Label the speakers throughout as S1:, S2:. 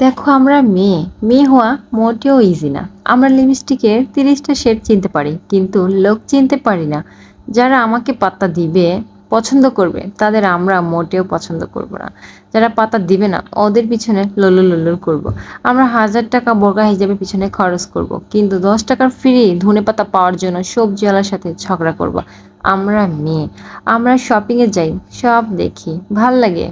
S1: দেখো আমরা মেয়ে। মেয়ে হওয়া মোটেও ইজি না। আমরা লিপস্টিকের তিরিশটা শেড চিনতে পারি, কিন্তু লোক চিনতে পারি না। যারা আমাকে পাত্তা দিবে, পছন্দ করবে, তাদের আমরা মোটেও পছন্দ করব না। যারা পাতা দিবে না, ওদের পিছনে লল্লু লল্লুর করব। আমরা হাজার টাকা বোরকা হিসাবে পিছনে খরচ করব। কিন্তু দশ টাকার ফ্রি ধনে পাতা পাওয়ার জন্য সবজিওয়ালার সাথে ঝগড়া করব। আমরা মেয়ে। আমরা শপিংয়ে যাই, সব দেখি। ভালো লাগে।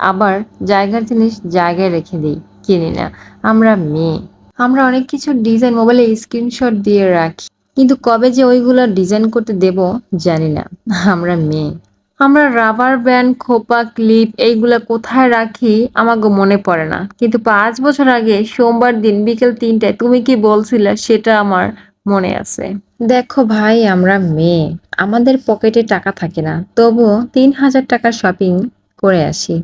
S1: আবার জায়গার জিনিস জায়গায় রেখে দিই। কিনি না। আমরা মেয়ে। আমরা অনেক কিছু ডিজাইন মোবাইলে স্ক্রিনশট দিয়ে রাখি। কিন্তু কবে যে ওইগুলো ডিজাইন করতে দেব, জানি না। আমরা মেয়ে। আমরা রাবার ব্যান্ড খোপা ক্লিপ এইগুলা কোথায় রাখি আমাকে মনে পড়ে না। কিন্তু পাঁচ বছর আগে সোমবার দিন বিকেল তিনটায় তুমি কি বলছিলে, সেটা আমার মনে আছে। দেখো ভাই, আমরা মেয়ে। আমাদের পকেটে টাকা থাকে না। তবুও তিন হাজার টাকা শপিং করে আসি।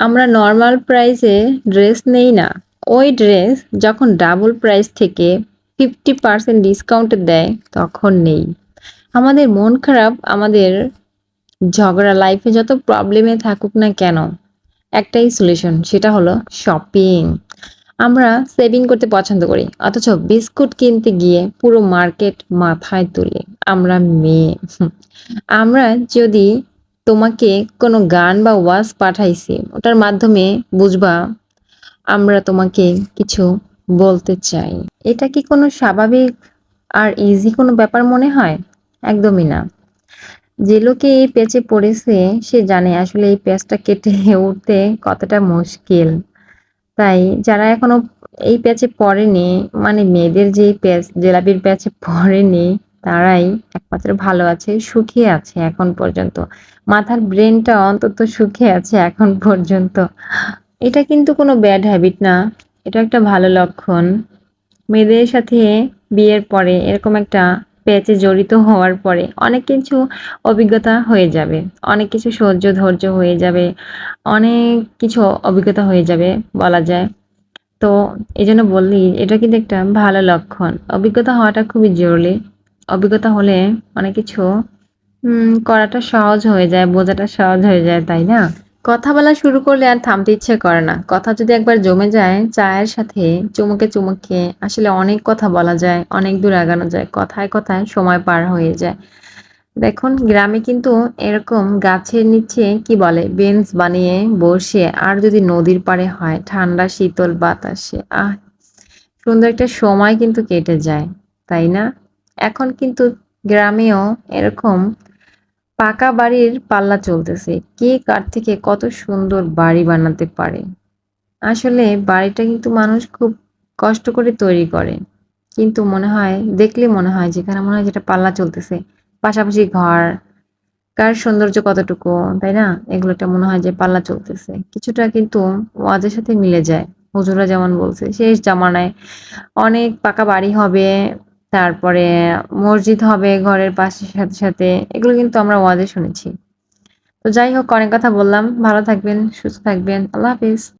S1: আমরা নর্মাল প্রাইসে ড্রেস নেই না। ওই ড্রেস যখন ডাবল প্রাইস থেকে ফিফটি পার্সেন্ট ডিসকাউন্ট দেয়, তখন নেই। আমাদের মন খারাপ, আমাদের ঝগড়া লাইফে যত প্রবলেমে থাকুক না কেন, একটাই সলিউশন সেটা হলো শপিং আমরা সেভিং করতে পছন্দ করি, অথচ বিস্কুট কিনতে গিয়ে পুরো মার্কেট মাথায় তুলি, আমরা মেয়ে। আমরা যদি তোমাকে কোনো গান বা ওয়াজ পাঠাইছি, ওটার মাধ্যমে বুঝবা আমরা তোমাকে কিছু বলতে চাই। এটা কি কোনো স্বাভাবিক আর ইজি কোনো ব্যাপার মনে হয়? একদমই না। যে লোকে এই পেচে পড়েছে, সে জানে আসলে এই পেঁচটা কেটে উঠতে কতটা মুশকিল। তাই যারা এখনও এই প্যাচে পড়েনি মানে মেয়েদের যে প্যাচ জেলাপির প্যাচে পড়েনি তারাই একমাত্র ভালো আছে, সুখী আছে এখন পর্যন্ত। মাথার ব্রেনটা অন্তত সুখে আছে এখন পর্যন্ত। এটা কিন্তু কোনো ব্যাড হ্যাবিট না, এটা একটা ভালো লক্ষণ। মেয়েদের সাথে বিয়ের পরে এরকম একটা প্যাচে জড়িত হওয়ার পরে অনেক কিছু অভিজ্ঞতা হয়ে যাবে, অনেক কিছু সহ্য ধৈর্য হয়ে যাবে, অনেক কিছু অভিজ্ঞতা হয়ে যাবে বলা যায়। তো এই জন্য বললি, এটা কিন্তু একটা ভালো লক্ষণ। অভিজ্ঞতা হওয়াটা খুবই জরুরি। অভিজ্ঞতা হলে অনেক কিছু করাটা সহজ হয়ে যায়, বোঝাটা সহজ হয়ে যায়, তাই না? কথা বলা শুরু করলে আর থামতে ইচ্ছে করে না। কথা যদি একবার জমে যায়, চায়ের সাথে চুমুকে চুমুকে আসলে অনেক কথা বলা যায়, অনেক দূর আগানো যায়, কথায় কথায় সময় পার হয়ে যায়। দেখুন, গ্রামে কিন্তু এরকম গাছের নিচে কি বলে, বেঞ্চ বানিয়ে বসে আর যদি নদীর পাড়ে হয়, ঠান্ডা শীতল বাতাসে, আহ, সুন্দর একটা সময় কিন্তু কেটে যায়, তাই না? এখন কিন্তু গ্রামেও এরকম পাকা বাড়ির পাল্লা চলতেছে। কে কার থেকে কত সুন্দর বাড়ি বানাতে পারে? আসলে বাড়িটা কিন্তু মানুষ খুব কষ্ট করে তৈরি করে। কিন্তু মনে হয়, দেখলে মনে হয় যেখানে মনে হয় যেটা পাল্লা চলতেছে, পাশাপাশি ঘর, কার সৌন্দর্য কতটুকু, তাই না? এগুলোটা মনে হয় যে পাল্লা চলতেছে। কিছুটা কিন্তু ওয়াজের সাথে মিলে যায়। হুজুরা যেমন বলছে, শেষ জামানায় অনেক পাকা বাড়ি হবে তারপরে মসজিদ হবে, ঘরের পাশের সাথে সাথে, এগুলো কিন্তু আমরা ওয়াজে শুনেছি। তো যাই হোক, অনেক কথা বললাম। ভালো থাকবেন, সুস্থ থাকবেন। আল্লাহ হাফিজ।